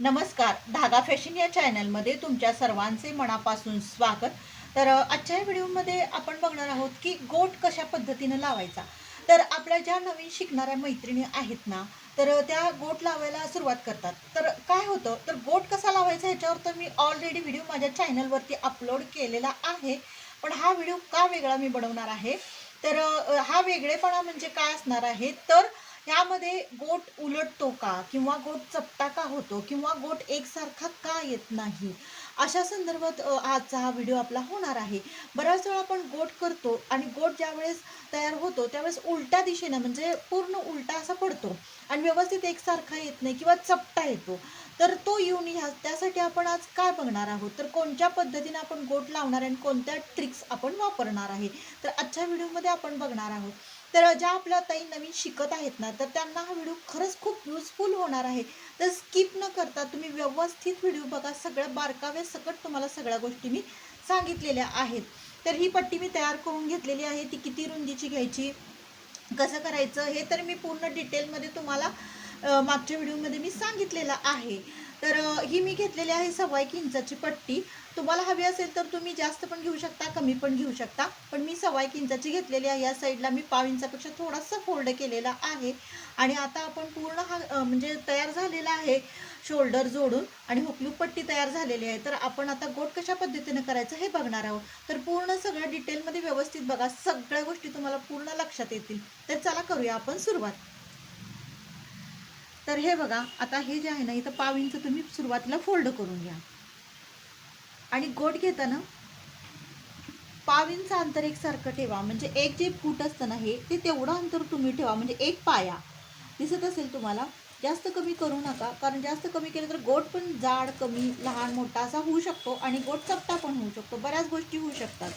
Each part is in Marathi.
नमस्कार धागा फॅशन या चॅनलमध्ये तुमच्या सर्वांचे मनापासून स्वागत. तर आजच्या या व्हिडिओमध्ये आपण बघणार आहोत की गोट कशा पद्धतीनं लावायचा. तर आपल्या ज्या नवीन शिकणाऱ्या मैत्रिणी आहेत ना तर त्या गोट लावायला सुरुवात करतात. तर काय होतं तर गोट कसा लावायचा ह्याच्यावर तर मी ऑलरेडी व्हिडिओ माझ्या चॅनलवरती अपलोड केलेला आहे. पण हा व्हिडिओ का वेगळा मी बनवणार आहे? तर हा वेगळेपणा म्हणजे काय असणार आहे? तर ह्यामध्ये गोट उलटतो का? किंवा गोट चपटा का होतो? किंवा गोट एकसारखा का येत नाही? अशा संदर्भात आजचा हा व्हिडिओ आपला होणार आहे. बऱ्याच वेळा आपण गोट करतो आणि गोट ज्यावेळेस तयार होतो त्यावेळेस उलट्या दिशेनं म्हणजे पूर्ण उलटा असा पडतो आणि व्यवस्थित एकसारखा येत नाही किंवा चपटा येतो. तर तो येऊन ह्या त्यासाठी आपण आज काय बघणार आहोत? तर कोणत्या पद्धतीने आपण गोट लावणार आहे आणि कोणत्या ट्रिक्स आपण वापरणार आहे? तर आजच्या व्हिडिओमध्ये आपण बघणार आहोत. तर ज्या आपल्या ताई नवीन शिकत आहेत ना तर त्यांना हा व्हिडिओ खरंच खूप युजफुल होणार आहे. तर स्किप न करता तुम्ही व्यवस्थित व्हिडिओ बघा. सगळ्या बारकाव्या सकट तुम्हाला सगळ्या गोष्टी मी सांगितलेल्या आहेत. तर ही पट्टी मी तयार करून घेतलेली आहे. ती किती रुंदीची घ्यायची कसं करायचं हे तर मी पूर्ण डिटेलमध्ये तुम्हाला मागच्या व्हिडिओमध्ये मी सांगितलेलं आहे. तर ही मी घेतलेली आहे सव्वा एक इंचाची पट्टी. तुम्हाला हवी असेल तर तुम्ही जास्त पण घेऊ शकता कमी पण घेऊ शकता. पण मी सव्वा एक इंचाची घेतलेली आहे. या साईडला मी पाव इंचापेक्षा थोडासा फोल्ड केलेला आहे. आणि आता आपण पूर्ण हा म्हणजे तयार झालेला आहे शोल्डर जोडून आणि हुकलूक पट्टी तयार झालेली आहे. तर आपण आता गोट कशा पद्धतीने करायचं हे बघणार आहोत. तर पूर्ण सगळं डिटेलमध्ये व्यवस्थित बघा. सगळ्या गोष्टी तुम्हाला पूर्ण लक्षात येतील. तर चला करूया आपण सुरुवात. तर हे बघा आता हे जे आहे ना इथं पाव इंच तुम्ही सुरुवातीला फोल्ड करून घ्या. आणि गोट घेताना पाव इंच अंतर एकसारखं ठेवा. म्हणजे एक जे फूट असतं ना हे ते तेवढं अंतर तुम्ही ठेवा. म्हणजे एक पाया. दिसत असेल तुम्हाला जास्त कमी करू नका. कारण जास्त कमी केलं तर गोट पण जाड कमी लहान मोठा असा होऊ शकतो. आणि गोट चपटा पण होऊ शकतो. बऱ्याच गोष्टी होऊ शकतात.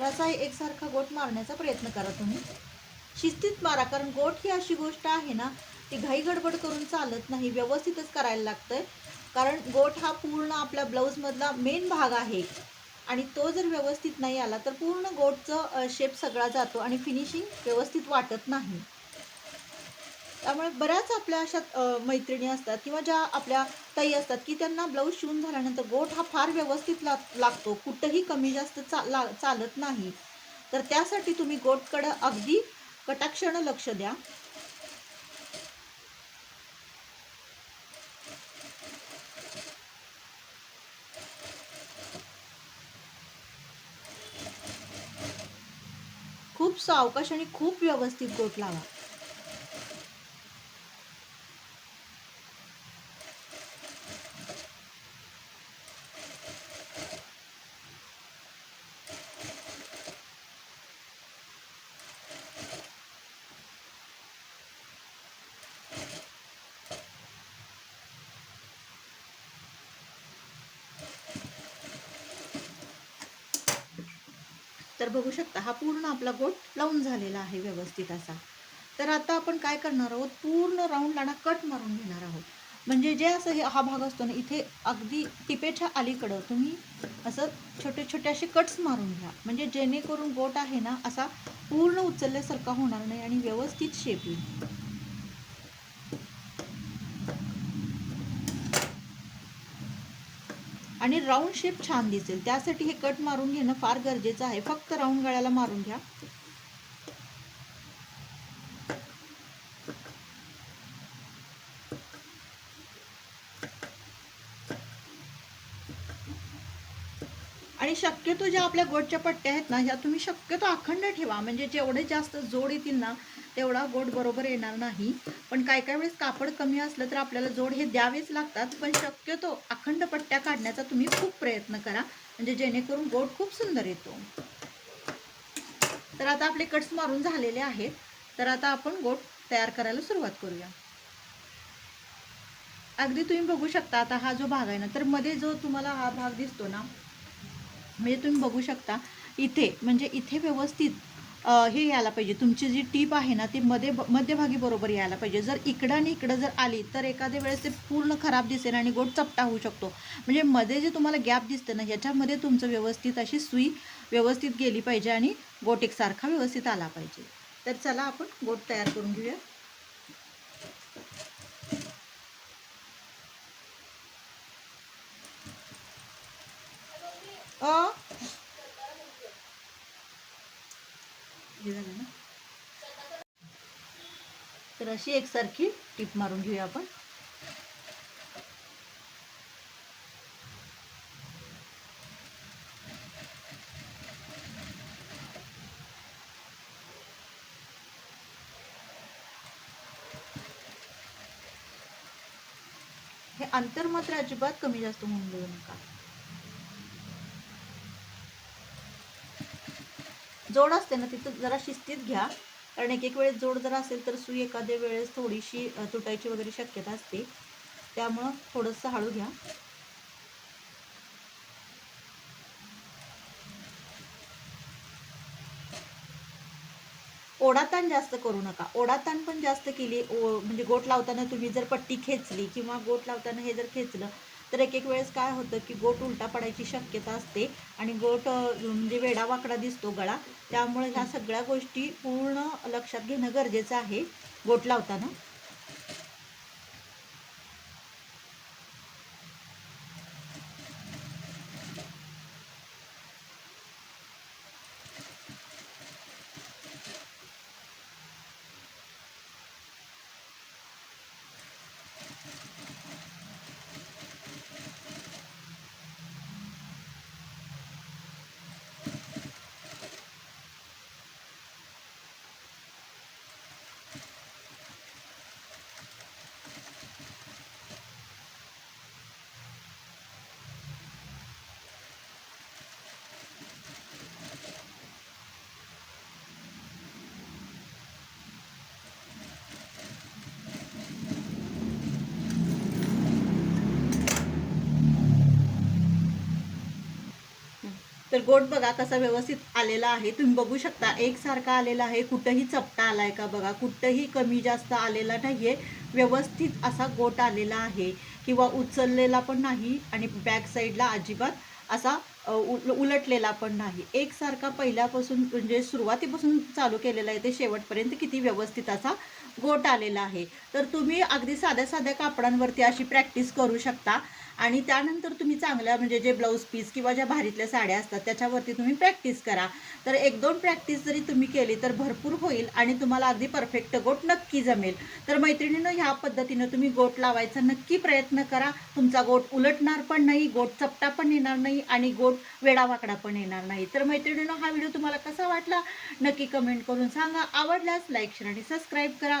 तर एकसारखा गोट मारण्याचा प्रयत्न करा तुम्ही. शिस्तीत मारा कारण गोट ही अशी गोष्ट आहे ना ती घाई गडबड करून चालत नाही व्यवस्थितच करायला लागतंय. कारण गोट हा पूर्ण आपल्या ब्लाऊजमधला मेन भाग आहे. आणि तो जर व्यवस्थित नाही आला तर पूर्ण गोटचं शेप सगळा जातो आणि फिनिशिंग व्यवस्थित वाटत नाही. त्यामुळे बऱ्याच आपल्या अशा मैत्रिणी असतात किंवा ज्या आपल्या ताई असतात की त्यांना ब्लाऊज शिवून झाल्यानंतर गोठ हा फार व्यवस्थित ला लागतो. कुठंही कमी जास्त चा ला चालत नाही. तर त्यासाठी तुम्ही गोटकडं अगदी कटाक्षणं लक्ष द्या. खूप सावकाश आणि खूप व्यवस्थित गोट लावा. तर बघू शकता हा पूर्ण आपला गोट लावून झालेला आहे व्यवस्थित असा. तर आता आपण काय करणार आहोत? पूर्ण राऊंडला कट मारून घेणार आहोत. म्हणजे जे असं हे हा भाग असतो ना इथे अगदी टिपेच्या अलीकडं तुम्ही असं छोटे छोटे असे कट्स मारून घ्या. म्हणजे जेणेकरून गोट आहे ना असा पूर्ण उचलल्यासारखा होणार नाही आणि व्यवस्थित शेप येईल आणि राऊंड शेप छान दिसेल. त्यासाठी हे कट मारून घेणं फार गरजेचं आहे. फक्त राऊंड गळ्याला मारून घ्या. आणि शक्यतो ज्या आपल्या गोटच्या पट्ट्या आहेत ना ह्या तुम्ही शक्यतो अखंड ठेवा. म्हणजे जेवढे जास्त जोड येतील ना तेवढा गोट बरोबर येणार नाही. पण काय काय वेळेस कापड कमी असलं तर आपल्याला जोड हे द्यावेच लागतात. पण शक्यतो अखंड पट्ट्या काढण्याचा तुम्ही खूप प्रयत्न करा. म्हणजे जेणेकरून गोट खूप सुंदर येतो. तर आता आपले कट्स मारून झालेले आहेत. तर आता आपण गोट तयार करायला सुरुवात करूया. अगदी तुम्ही बघू शकता आता हा जो भाग आहे ना तर मध्ये जो तुम्हाला हा भाग दिसतो ना म्हणजे तुम्ही बघू शकता इथे म्हणजे इथे व्यवस्थित हे यायला पाहिजे. तुमची जी टीप आहे ना ती मध्ये मध्यभागी बरोबर यायला पाहिजे. जर इकडं आणि इकडं जर आली तर एखाद्या वेळेस ते पूर्ण खराब दिसेल आणि गोट चपटा होऊ शकतो. म्हणजे मध्ये जे तुम्हाला गॅप दिसतं ना याच्यामध्ये तुमचं व्यवस्थित अशी सुई व्यवस्थित गेली पाहिजे आणि गोट एकसारखा व्यवस्थित आला पाहिजे. तर चला आपण गोट तयार करून घेऊया अ हे झालं ना तर अशी एकसारखी टीप मारून घेऊया आपण. हे अंतर मात्र अजिबात कमी जास्त होऊन देऊ नका. जोड असते ना तिथं जरा शिस्तीत घ्या. कारण एक एक वेळेस जोड जर असेल तर सुई एखाद्या वेळेस थोडीशी तुटायची वगैरे शक्यता असते. त्यामुळं थोडंसं हळू घ्या. ओढाताण जास्त करू नका. ओढाताण पण जास्त केली ओ म्हणजे गोट लावताना तुम्ही जर पट्टी खेचली किंवा गोट लावताना हे जर खेचलं तर एक एक वेळेस काय होतं की गोट उलटा पडायची शक्यता असते आणि गोट म्हणजे वेडा वाकडा दिसतो गळा. त्यामुळे ह्या सगळ्या गोष्टी पूर्ण लक्षात घेणं गरजेचं आहे गोट लावताना. तर गोट बघा कसा व्यवस्थित आलेला आहे. तुम्ही बघू शकता एकसारखा आलेला आहे. कुठंही चपटा आलाय का बघा? कुठंही कमी जास्त आलेला नाहीये. व्यवस्थित असा गोट आलेला आहे. किंवा उचललेला पण नाही आणि बॅक साईडला अजिबात असा उल- उलटलेला पण नाही. एकसारखा पहिल्यापासून म्हणजे सुरुवातीपासून चालू केलेला आहे ते शेवटपर्यंत किती व्यवस्थित असा गोट आलेला आहे. तर तुम्ही अगदी साध्या साध्या कापडांवरती अशी प्रॅक्टिस करू शकता. आणि त्यानंतर तुम्ही चांगल्या म्हणजे जे ब्लाऊज पीस किंवा ज्या भारीतल्या साड्या असतात त्याच्यावरती तुम्ही प्रॅक्टिस करा. तर एक दोन प्रॅक्टिस जरी तुम्ही केली तर भरपूर होईल आणि तुम्हाला अगदी परफेक्ट गोट नक्की जमेल. तर मैत्रिणीनं ह्या पद्धतीनं तुम्ही गोट लावायचा नक्की प्रयत्न करा. तुमचा गोट उलटणार पण नाही गोट चपटा पण येणार नाही आणि गोट वेडावाकडा पण येणार नाही. तर मैत्रिणीनं हा व्हिडिओ तुम्हाला कसा वाटला नक्की कमेंट करून सांगा. आवडल्यास लाईक शेअर आणि सबस्क्राईब करा.